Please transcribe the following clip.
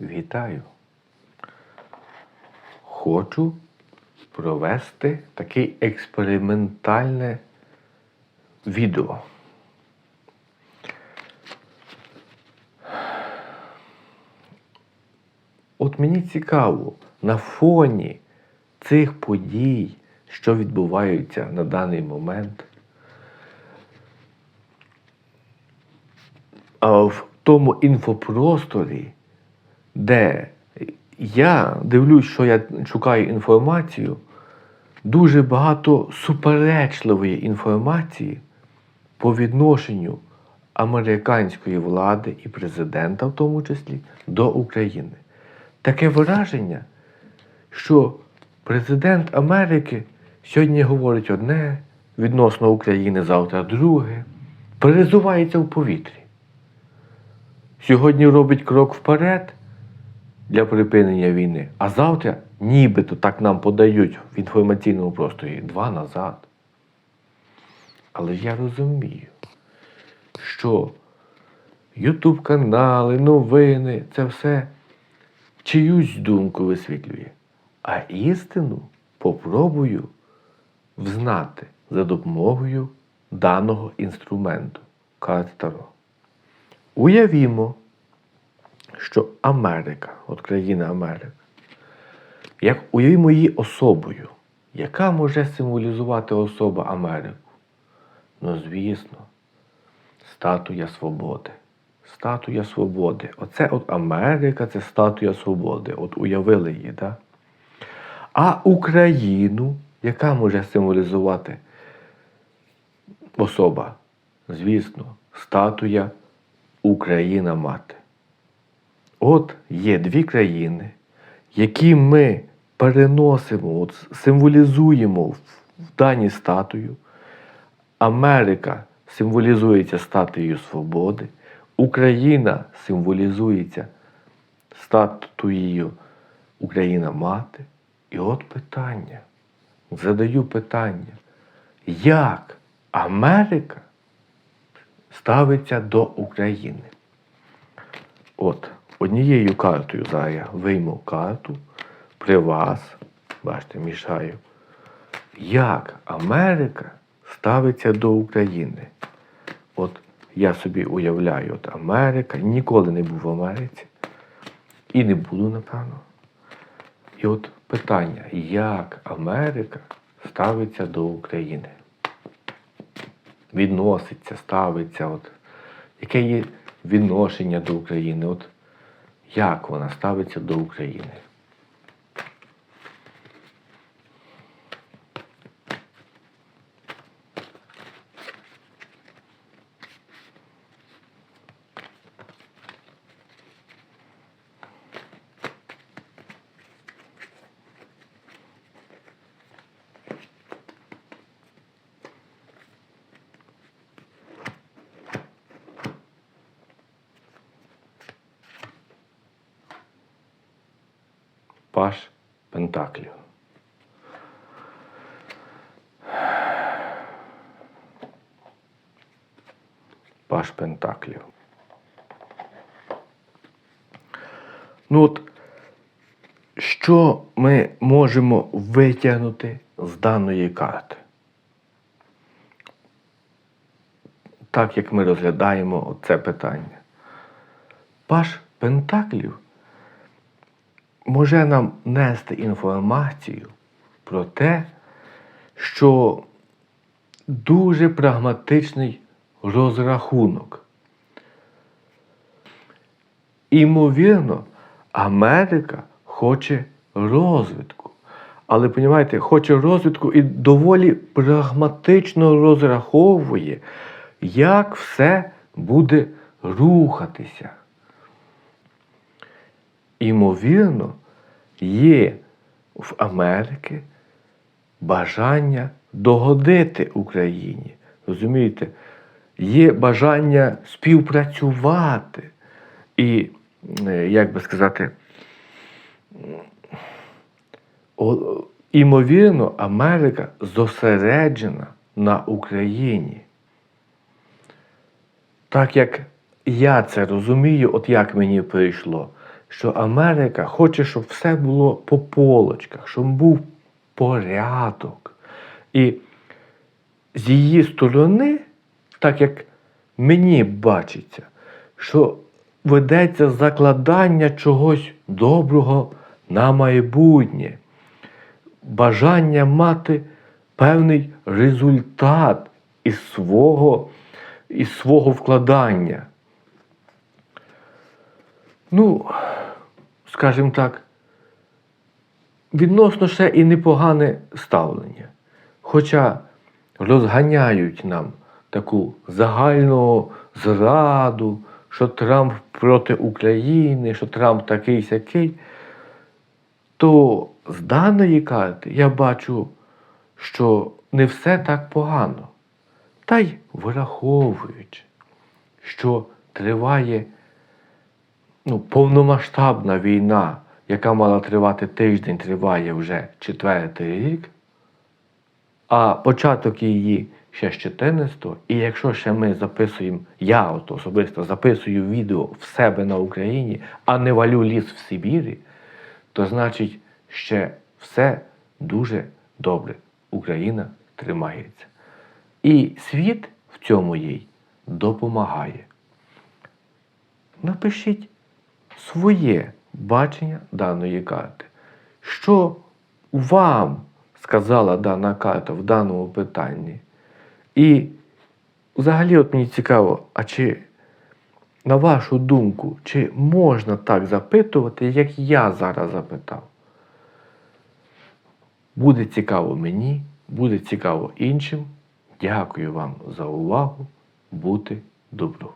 Вітаю. Хочу провести таке експериментальне відео. От мені цікаво, на фоні цих подій, що відбуваються на даний момент, а в тому інфопросторі, де я дивлюсь, що я шукаю інформацію, дуже багато суперечливої інформації по відношенню американської влади і президента, в тому числі, до України. Таке враження, що президент Америки сьогодні говорить одне відносно України, завтра друге, перезувається в повітрі. Сьогодні робить крок вперед для припинення війни, а завтра нібито так нам подають в інформаційному просторі два назад. Але я розумію, що Ютуб канали, новини це все чиюсь думку висвітлює. А істину попробую взнати за допомогою даного інструменту карт Таро. Уявімо, що Америка, от країна Америка, як уявімо її особою, яка може символізувати особа Америку? Ну, звісно, статуя свободи. Статуя свободи. Оце от Америка це статуя свободи. От уявили її, так? А Україну, яка може символізувати особа? Звісно, статуя Україна мати. От є дві країни, які ми переносимо, от символізуємо в даній статую. Америка символізується статуєю свободи, Україна символізується статуєю Україна мати. І от питання. Задаю питання, як Америка ставиться до України? От, однією картою зараз я вийму карту при вас, бачите, мішаю. Як Америка ставиться до України? От я собі уявляю, от Америка, ніколи не був в Америці. І не буду, напевно. І от питання, як Америка ставиться до України? Відноситься, ставиться, от, яке є відношення до України? От як вона ставиться до України? Паш Пентаклів. Паш Пентаклів. Ну от, що ми можемо витягнути з даної карти? Так як ми розглядаємо це питання. Паш Пентаклів може нам нести інформацію про те, що дуже прагматичний розрахунок. Імовірно, Америка хоче розвитку. Але, розумієте, хоче розвитку і доволі прагматично розраховує, як все буде рухатися. Імовірно, є в Америки бажання догодити Україні. Розумієте, є бажання співпрацювати. І, е, як би сказати, о- імовірно, Америка зосереджена на Україні. Так як я це розумію, от як мені прийшло, що Америка хоче, щоб все було по полочках, щоб був порядок. І з її сторони, так як мені бачиться, що ведеться закладання чогось доброго на майбутнє, бажання мати певний результат із свого, із свого вкладання. Ну, скажімо так, відносно ще і непогане ставлення. Хоча розганяють нам таку загальну зраду, що Трамп проти України, що Трамп такий сякий, то з даної карти я бачу, що не все так погано. Та й враховуючи, що триває ну, повномасштабна війна, яка мала тривати тиждень, триває вже четвертий рік, а початок її ще з 14 І якщо ще ми записуємо, я от особисто записую відео в себе на Україні, а не валю ліс в Сибірі, то значить ще все дуже добре. Україна тримається. І світ в цьому їй допомагає. Напишіть своє бачення даної карти. Що вам сказала дана карта в даному питанні? І взагалі, от мені цікаво, а чи, на вашу думку, чи можна так запитувати, як я зараз запитав? Буде цікаво мені, буде цікаво іншим. Дякую вам за увагу. Бути добру.